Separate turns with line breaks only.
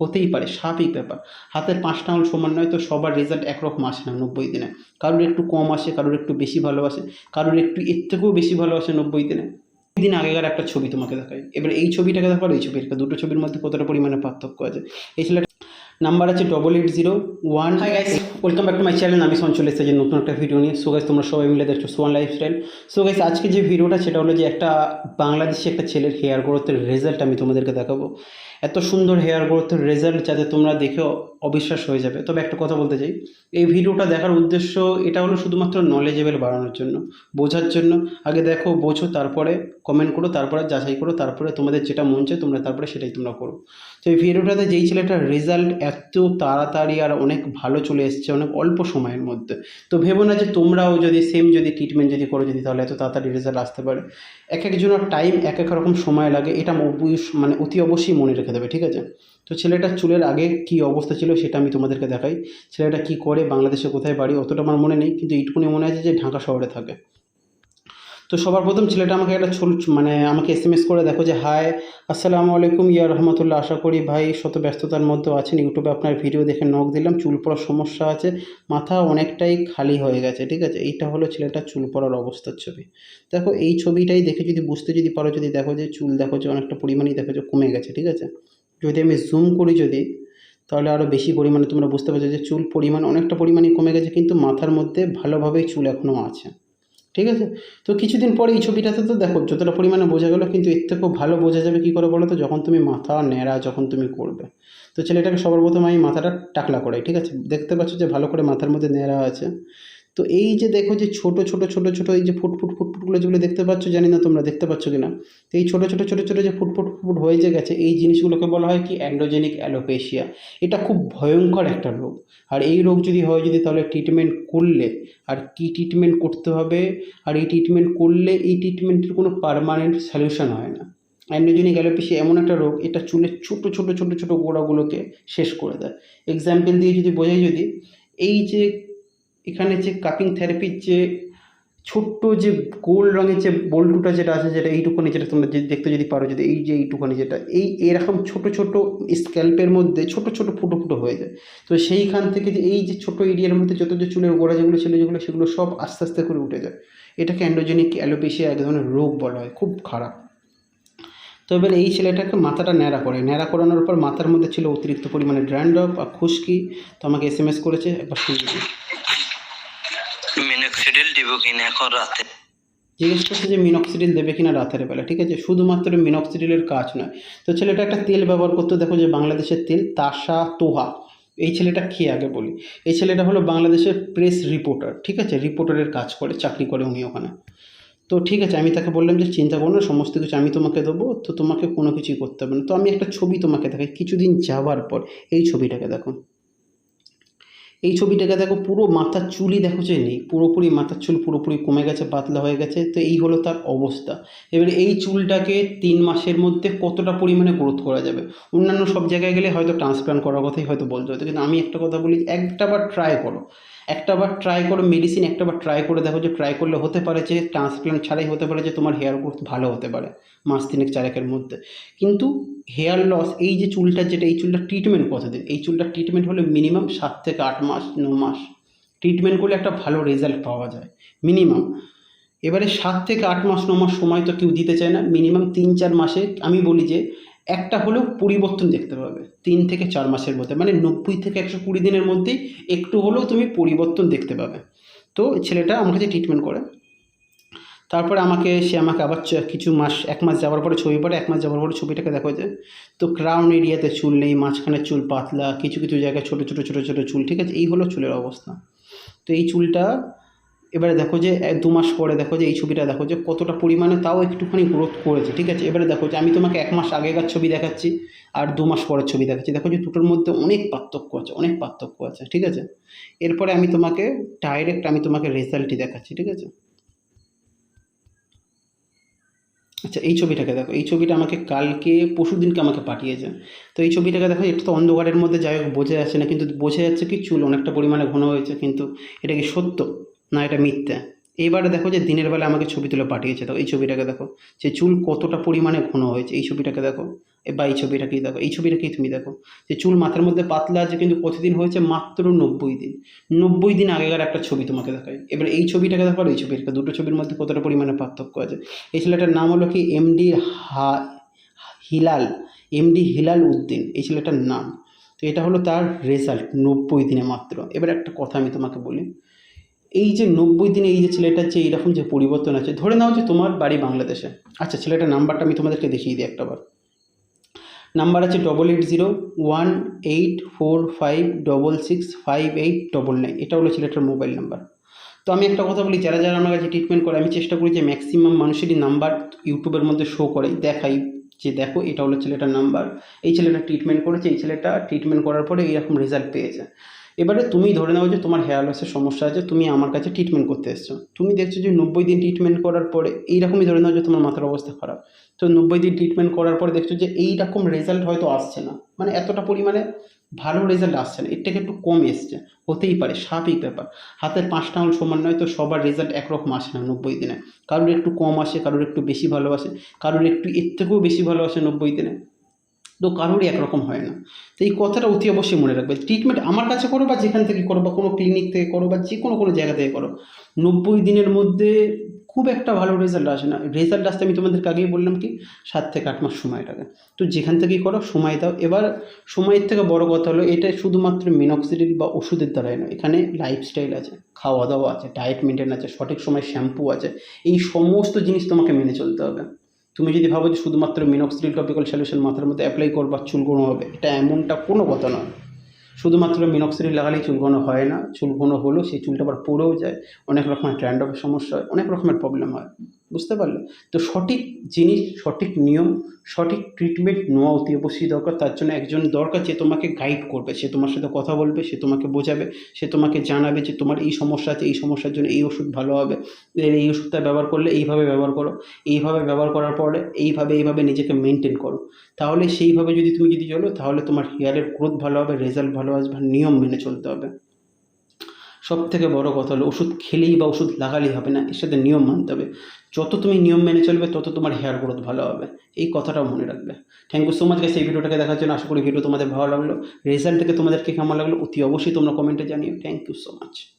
হতেই পারে, স্বাভাবিক ব্যাপার। হাতের পাঁচটা আঙুল সমান নয় তো সবার রেজাল্ট একরকম আসে না নব্বই দিনে। কারোর একটু কম আসে, কারোর একটু বেশি ভালোবাসে, কারোর একটু এর থেকেও বেশি ভালোবাসে নব্বই দিনে। দিন আগেকার একটা ছবি তোমাকে দেখাই। এবার এই ছবিটাকে দেখো এই ছবিটাকে দুটো ছবির মধ্যে কতটা পরিমাণে পার্থক্য আছে? এই ছেলেটা নাম্বার আছে double eight zero one hi guys welcome back to my channel আমি সঞ্চল এসেছি নতুন একটা ভিডিও নিয়ে। সো গাইস তোমরা সবাই মিলে দেখছ সোয়ান লাইফস্টাইল সো গাইস আজকে যে ভিডিওটা সেটা হলো যে একটা বাংলাদেশি একটা ছেলের হেয়ার গ্রোথের রেজাল্ট আমি তোমাদেরকে দেখাবো। এত সুন্দর হেয়ার গ্রোথের রেজাল্ট যাতে তোমরা দেখে অবিশ্বাস হয়ে যাবে। তবে একটা কথা বলতে চাই, এই ভিডিওটা দেখার উদ্দেশ্য এটা হলো শুধুমাত্র নলেজেবল বাড়ানোর জন্য। বোঝার জন্য। আগে দেখো, বোঝো, তারপরে কমেন্ট করো, তারপরে যাচাই করো, তারপরে তোমাদের যেটা মন চায় তোমরা তারপরে সেটাই তোমরা করো। তো এই ভিডিওটাতে যেই ছেলেটার রেজাল্ট এত তাড়াতাড়ি আর অনেক ভালো চলে এসছে, অনেক অল্প সময়ের মধ্যে, তো ভেবো না যে তোমরাও যদি সেম যদি ট্রিটমেন্ট যদি করো যদি, তাহলে এত তাড়াতাড়ি রেজাল্ট আসতে পারে। এক একজনের টাইম এক এক রকম সময় লাগে, এটা মানে অতি অবশ্যই মনে রেখে দেবে, ঠিক আছে? তো ছেলেটার চুলের আগে কি অবস্থা ছিল সেটা আমি তোমাদেরকে দেখাই। ছেলেটা কি করে বাংলাদেশে কোথায় বাড়ি অতটা আমার মনে নেই, কিন্তু এইটুকুনি মনে আছে যে ঢাকা শহরে থাকে। তো সবার প্রথম ছেলেটা আমাকে একটা ছোট মানে আমাকে এস এম এস করে দেখো যে, হাই, আসসালামু আলাইকুম, ইয়া রহমতুল্লাহ, আশা করি ভাই শত ব্যস্ততার মধ্যে আছেন। ইউটিউবে আপনার ভিডিও দেখে নখ দিলাম, চুল পড়ার সমস্যা আছে, মাথা অনেকটাই খালি হয়ে গেছে, ঠিক আছে? এইটা হলো ছেলেটার চুল পড়ার অবস্থার ছবি। দেখো, এই ছবিটাই দেখে যদি বুঝতে যদি পারো, যদি দেখো যে চুল দেখো যে অনেকটা পরিমাণেই দেখো যে কমে গেছে, ঠিক আছে? যদি আমি জুম করি যদি, তাহলে আরও বেশি পরিমাণে তোমরা বুঝতে পারছ যে চুল পরিমাণ অনেকটা পরিমাণে কমে গেছে, কিন্তু মাথার মধ্যে ভালোভাবেই চুল এখনও আছে। ঠিক আছে? তো কিছুদিন পরে এই ছবিটাতে তো দেখো, যতটা পরিমাণে বোঝা গেলো, কিন্তু এর থেকেও ভালো বোঝা যাবে কী করে বলো তো? যখন তুমি মাথা ন্যাড়া, যখন তুমি করবে। তো ছেলেটাকে সবার প্রথমে আমি মাথাটা টাকলা করাই, ঠিক আছে? দেখতে পাচ্ছ যে ভালো করে মাথার মধ্যে ন্যাড়া আছে। তো এই যে দেখো যে ছোট ছোট ছোট ছোট এই যে ফুটফুট ফুটফুটগুলো যেগুলো দেখতে পাচ্ছ, জানি না তোমরা দেখতে পাচ্ছ কিনা। তো এই ছোট ছোট ছোট ছোট যে ফুটফুট ফুটফুট হয়ে যে গেছে, এই জিনিসগুলোকে বলা হয় কি অ্যান্ড্রোজেনিক অ্যালোপেশিয়া এটা খুব ভয়ঙ্কর একটা রোগ। আর এই রোগ যদি হয়, যদি তাহলে ট্রিটমেন্ট করলে, আর কি ট্রিটমেন্ট করতে হবে? আর এই ট্রিটমেন্ট করলে, এই ট্রিটমেন্টের কোনো পারমানেন্ট সলিউশন হয় না। অ্যান্ড্রোজেনিক অ্যালোপেশিয়া এমন একটা রোগ, এটা চুলের ছোট ছোট ছোট ছোট গোড়াগুলোকে শেষ করে দেয়। এক্সাম্পল দিয়ে যদি বোঝাই যদি, এই যে এখানে যে কাপিং থেরাপির যে ছোট্ট যে গোল রঙের যে বল্টুটা যেটা আছে, যেটা এইটুকুনি যেটা তোমরা যে দেখতে যদি পারো, যদি এই যে এইটুকুনি যেটা, এই এরকম ছোট ছোট স্ক্যাল্পের মধ্যে ছোট ছোট ফুটো ফুটো হয়ে যায়। তো সেইখান থেকে যে এই যে ছোট এরিয়ার মধ্যে যত যে চুলের গোড়া যেগুলো ছিল, যেগুলো সেগুলো সব আস্তে আস্তে করে উঠে যায়। এটাকে অ্যান্ড্রোজেনিক অ্যালোপেশিয়া এক ধরনের রোগ বলা হয়, খুব খারাপ। তো এবার এই ছেলেটাকে মাথাটা ন্যাড়া করে, ন্যাড়া করানোর পর মাথার মধ্যে ছিল অতিরিক্ত পরিমাণে ড্র্যান্ডপ আর খুশকি। তো আমাকে এস এম এস করেছে, একবার শুনে দিই
মিনক্সিডিল দিব কিনা এখন রাতে।
জিজ্ঞেস করছে যে মিনক্সিডিল দেবে কিনা রাতের বেলা, ঠিক আছে? শুধুমাত্র মিনক্সিডিলের কাজ নয়। তো ছেলেটা একটা তেল ব্যবহার করতে, দেখো যে বাংলাদেশের তেল, তাসা তোহা। এই ছেলেটা খেয়ে আগে বলি? এই ছেলেটা হলো বাংলাদেশের প্রেস রিপোর্টার ঠিক আছে? রিপোর্টারের কাজ করে, চাকরি করে উনি ওখানে। তো ঠিক আছে, আমি তাকে বললাম যে চিন্তা করো না, সমস্ত কিছু আমি তোমাকে দেবো, তো তোমাকে কোনো কিছুই করতে হবে না। তো আমি একটা ছবি তোমাকে দেখাই, কিছুদিন যাওয়ার পর, এই ছবিটাকে দেখো। এই ছবিটাকে দেখো পুরো মাথার চুলই দেখো যে নেই, পুরোপুরি মাথার চুল পুরোপুরি কমে গেছে, পাতলা হয়ে গেছে, তো এই হলো তার অবস্থা। এবারে এই চুলটাকে তিন মাসের মধ্যে কতটা পরিমাণে গ্রোথ করা যাবে? অন্যান্য সব জায়গায় গেলে হয়তো ট্রান্সপ্লান্ট করার কথাই হয়তো বলতে হতো, কিন্তু আমি একটা কথা বলি একটা বার ট্রাই করো। একটা বার ট্রাই করো মেডিসিন একটা বার ট্রাই করে দেখো যে ট্রাই করলে হতে পারে যে ট্রান্সপ্লান্ট ছাড়াই হতে পারে যে তোমার হেয়ার গ্রোথ ভালো হতে পারে মাস তিনেক চারেকের মধ্যে। কিন্তু হেয়ার লস এই যে চুলটা যেটা, এই চুলটা ট্রিটমেন্ট কতদিন? এই চুলটা ট্রিটমেন্ট হলে মিনিমাম সাত থেকে আট মাস, ন মাস। ট্রিটমেন্ট করলে একটা ভালো রেজাল্ট পাওয়া যায় মিনিমাম এবারে সাত থেকে আট মাস, ন মাস সময় তো কেউ দিতে চায় না মিনিমাম তিন চার মাসে আমি বলি যে একটা হলেও পরিবর্তন দেখতে পাবে। তিন থেকে চার মাসের মধ্যে মানে নব্বই থেকে একশো কুড়ি দিনের মধ্যেই একটু হলেও তুমি পরিবর্তন দেখতে পাবে। তো ছেলেটা আমার কাছে ট্রিটমেন্ট করে। তারপরে আমাকে, সে আমাকে আবার কিছু মাস, এক মাস যাওয়ার পরে ছবি পড়ে, এক মাস যাওয়ার পরে ছবিটাকে দেখো যে, তো ক্রাউন এরিয়াতে চুল নেই, মাঝখানে চুল পাতলা, কিছু কিছু জায়গায় ছোটো ছোটো ছোটো ছোটো চুল, ঠিক আছে? এই হলো চুলের অবস্থা। তো এই চুলটা এবারে দেখো যে দু মাস পরে দেখো যে, এই ছবিটা দেখো যে, কতটা পরিমাণে তাও একটুখানি গ্রোথ করেছে, ঠিক আছে? এবারে দেখো যে, আমি তোমাকে এক মাস আগেকার ছবি দেখাচ্ছি, আর দু মাস পরের ছবি দেখাচ্ছি। দেখো যে, দুটোর মধ্যে অনেক পার্থক্য আছে, অনেক পার্থক্য আছে, ঠিক আছে? এরপরে আমি তোমাকে ডাইরেক্ট আমি তোমাকে রেজাল্টই দেখাচ্ছি, ঠিক আছে? আচ্ছা এই ছবিটাকে দেখো, এই ছবিটা আমাকে কালকে, পরশু দিনকে আমাকে পাঠিয়েছে। তো এই ছবিটাকে দেখো একটু তো অন্ধকারের মধ্যে যাই হোক, বোঝা যাচ্ছে না, কিন্তু বোঝা যাচ্ছে কি চুল অনেকটা পরিমাণে ঘন হয়েছে, কিন্তু এটা কি সত্য? না, এটা মিথ্যা। এইবারে দেখো যে দিনের বেলা আমাকে ছবি তুলে পাঠিয়েছে। তো এই ছবিটাকে দেখো, যে চুল কতটা পরিমাণে ঘন হয়েছে, এই ছবিটাকে দেখো। বা এই ছবিটাকেই দেখো, এই ছবিটাকেই তুমি দেখো? যে চুল মাথার মধ্যে পাতলা আছে, কিন্তু কতদিন হয়েছে মাত্র নব্বই দিন। নব্বই দিন আগেকার একটা ছবি তোমাকে দেখায় এবার এই ছবিটাকে দেখো, আর এই ছবিটাকে, দুটো ছবির মধ্যে কতটা পরিমাণে পার্থক্য আছে? এই ছেলেটার নাম হলো কি? এমডি হা, হিলাল এমডি হিলাল উদ্দিন, এই ছেলেটার নাম। তো এটা হলো তার রেজাল্ট নব্বই দিনে মাত্র। এবার একটা কথা আমি তোমাকে বলি। এই যে নব্বই দিনে এই যে ছেলেটার যে এইরকম যে পরিবর্তন আছে, ধরে নাও যে তোমার বাড়ি বাংলাদেশে। আচ্ছা ছেলেটার নাম্বারটা আমি তোমাদেরকে দেখিয়ে দিই একটাবার নাম্বার আছে double eight zero one eight four five double six five eight double nine এটা হলো ছেলেটার মোবাইল নাম্বার তো আমি একটা কথা বলি, যারা যারা আমার কাছে ট্রিটমেন্ট করে, আমি চেষ্টা করি যে ম্যাক্সিমাম মানুষেরই নাম্বার ইউটিউবের মধ্যে শো করে, দেখাই যে দেখো, এটা হলো ছেলেটার নাম্বার। এই ছেলেটা ট্রিটমেন্ট করেছে, এই ছেলেটা ট্রিটমেন্ট করার পরে এইরকম রেজাল্ট পেয়েছে। এবারে তুমি ধরে নাও যে তোমার হেয়ার লসের সমস্যা আছে, তুমি আমার কাছে ট্রিটমেন্ট করতে এসছো। তুমি দেখছ যে নব্বই দিন ট্রিটমেন্ট করার পরে এইরকমই ধরে নাও যে তোমার মাথার অবস্থা খারাপ। তো নব্বই দিন ট্রিটমেন্ট করার পরে দেখছ যে এইরকম রেজাল্ট হয়তো আসছে না। মানে এতটা পরিমাণে ভালো রেজাল্ট আসছে না। এর থেকে একটু কম এসছে। হতেই পারে, স্বাভাবিক ব্যাপার। হাতের পাঁচটা আঙুল সমান নয় তো সবার রেজাল্ট একরকম আসে না নব্বই দিনে। কারোর একটু কম আসে, কারোর একটু বেশি ভালো আসে, কারোর একটু এর থেকেও বেশি ভালো আসে নব্বই দিনে। তো কারোরই একরকম হয় না। তো এই কথাটা অতি অবশ্যই মনে রাখবে। ট্রিটমেন্ট আমার কাছে করো বা যেখান থেকে করো বা কোনো ক্লিনিক থেকে করো বা যে কোনো কোনো জায়গা থেকে করো, নব্বই দিনের মধ্যে খুব একটা ভালো রেজাল্ট আসে না। রেজাল্ট আসতে আমি তোমাদেরকে আগেই বললাম কি, সাত থেকে আট মাস সময় লাগে তো যেখান থেকেই করো, সময় দাও। এবার সময়ের থেকে বড় কথা হলো, এটা শুধুমাত্র মিনক্সিডিল বা ওষুধের দ্বারাই নয়। এখানে লাইফস্টাইল আছে খাওয়া দাওয়া আছে ডায়েট মেনটেন আছে, সঠিক সময় শ্যাম্পু আছে। এই সমস্ত জিনিস তোমাকে মেনে চলতে হবে। তুমি যদি ভাবো যে শুধুমাত্র মিনক্সিডিল টপিক্যাল সলিউশন মাথার মধ্যে অ্যাপ্লাই করবা চুল গুঁড়ো হবে, এটা এমনটা কোনো কথা নয়। শুধুমাত্র মিনক্সিডিল লাগালেই চুল ঘন হয় না চুল ঘন হলেও সেই চুলটা আবার পড়েও যায়, অনেক রকমের ট্র্যান্ডফের সমস্যা হয়, অনেক রকমের প্রবলেম হয়, বুঝতে পারলে? তো সঠিক জিনিস, সঠিক নিয়ম, সঠিক ট্রিটমেন্ট নেওয়া অতি অবশ্যই দরকার, তার জন্য একজন দরকার যে তোমাকে গাইড করবে, সে তোমার সাথে কথা বলবে, সে তোমাকে বোঝাবে, সে তোমাকে জানাবে যে তোমার এই সমস্যা আছে, এই সমস্যার জন্য এই ওষুধ ভালো হবে এই ওষুধটা ব্যবহার করলে এইভাবে ব্যবহার করো, এইভাবে ব্যবহার করার পরে এইভাবে এইভাবে নিজেকে মেনটেন করো। তাহলে সেইভাবে যদি তুমি যদি চলো, তাহলে তোমার হেয়ারের গ্রোথ ভালো হবে রেজাল্ট ভালো আর নিয়ম মেনে চলতে হবে। সব থেকে বড় কথা হলো, ওষুধ খেলেই বা ওষুধ লাগালেই হবে না, এর সাথে নিয়ম মানতে হবে। যত তুমি নিয়ম মেনে চলবে, তত তোমার হেয়ার গ্রোথ ভালো হবে। এই কথাটাও মনে রাখবে। Thank you so much guys এই ভিডিওটাকে দেখার জন্য। আশা করি ভিডিও তোমাদের ভালো লাগল। রেজাল্ট থেকে তোমাদেরকে কেমন লাগল, অতি অবশ্যই তোমরা কমেন্টে জানিও। Thank you so much